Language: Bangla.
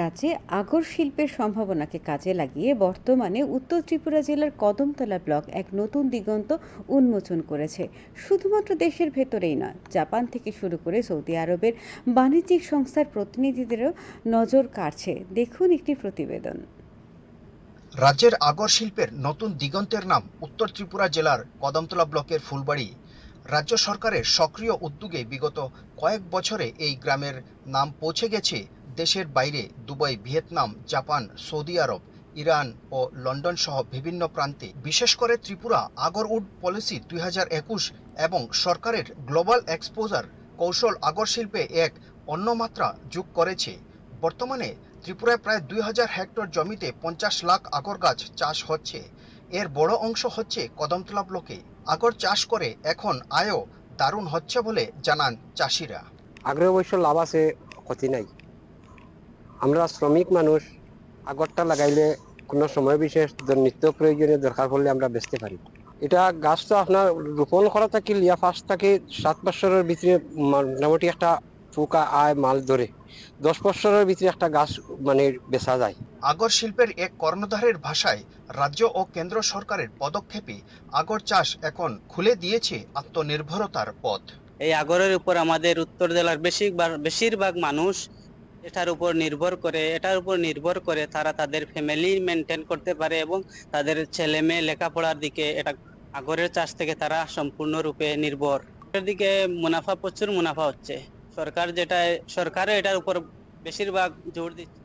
রাজ্যে আগর শিল্পের সম্ভাবনাকে কাজে লাগিয়ে বর্তমানে উত্তর ত্রিপুরা জেলার কদমতলা ব্লক এক নতুন দিগন্ত উন্মোচন করেছে। শুধুমাত্র দেশের ভেতরেই নয়, জাপান থেকে শুরু করে সৌদি আরবের বাণিজ্যিক সংস্থার প্রতিনিধিদেরও নজর কাড়ছে। দেখুন একটি প্রতিবেদন। রাজ্যের আগর শিল্পের নতুন দিগন্তের নাম উত্তর ত্রিপুরা জেলার কদমতলা ব্লকের ফুলবাড়ি। রাজ্য সরকারের সক্রিয় উদ্যোগে বিগত কয়েক বছরে এই গ্রামের নাম পৌঁছে গেছে দেশের বাইরে Dubai, Vietnam, Japan, Saudi Arab, Iran ও লন্ডন সহ বিভিন্ন প্রান্তে, বিশেষ করে ত্রিপুরা, আগরউড পলিসি দুই হাজার একুশ এবং সরকারের গ্লোবাল এক্সপোজার কৌশল আগর শিল্পে এক অন্য মাত্রা যোগ করেছে। বর্তমানে ত্রিপুরায় প্রায় দুই হাজার হেক্টর জমিতে পঞ্চাশ লাখ আগর গাছ চাষ হচ্ছে। এর বড় অংশ হচ্ছে কদমতলা ব্লকে আগর চাষ করে এখন আয়ও দারুণ হচ্ছে বলে জানান চাষিরা। আগ্রহ অবশ্য লাভ আছে, ক্ষতি নাই। আমরা শ্রমিক মানুষ আগরটা লাগাইলে কোনো সময় বিশেষ নিত্য প্রয়োজনীয় দরকার পড়লে আমরা বেচতে পারি। এটা গাছ তো আপনার রোপণ করা থাকি লিয়া ফার্স্ট থাকে সাত বছরের ভিতরে মোটামুটি একটা পোকা আয় মাল ধরে দশ বছরের ভিতরে একটা গাছ মানে বেচা যায়। আগর শিল্পের এক কর্ণধারের ভাষায় রাজ্য ও কেন্দ্র সরকারের পদক্ষেপে আগর চাষ এখন খুলে দিয়েছে আত্মনির্ভরতার পথ। এই আগরের উপর আমাদের উত্তর জেলার বেশিরভাগ বেশিরভাগ মানুষ এটার উপর নির্ভর করে, এটার উপর নির্ভর করে তারা তাদের ফ্যামিলি মেনটেন করতে পারে এবং তাদের ছেলে মেয়ে লেখাপড়ার দিকে এটা আগরের চাষ থেকে তারা সম্পূর্ণরূপে নির্ভর। এটার দিকে মুনাফা, প্রচুর মুনাফা হচ্ছে। সরকার যেটা সরকারও এটার উপর বেশিরভাগ জোর দিচ্ছে।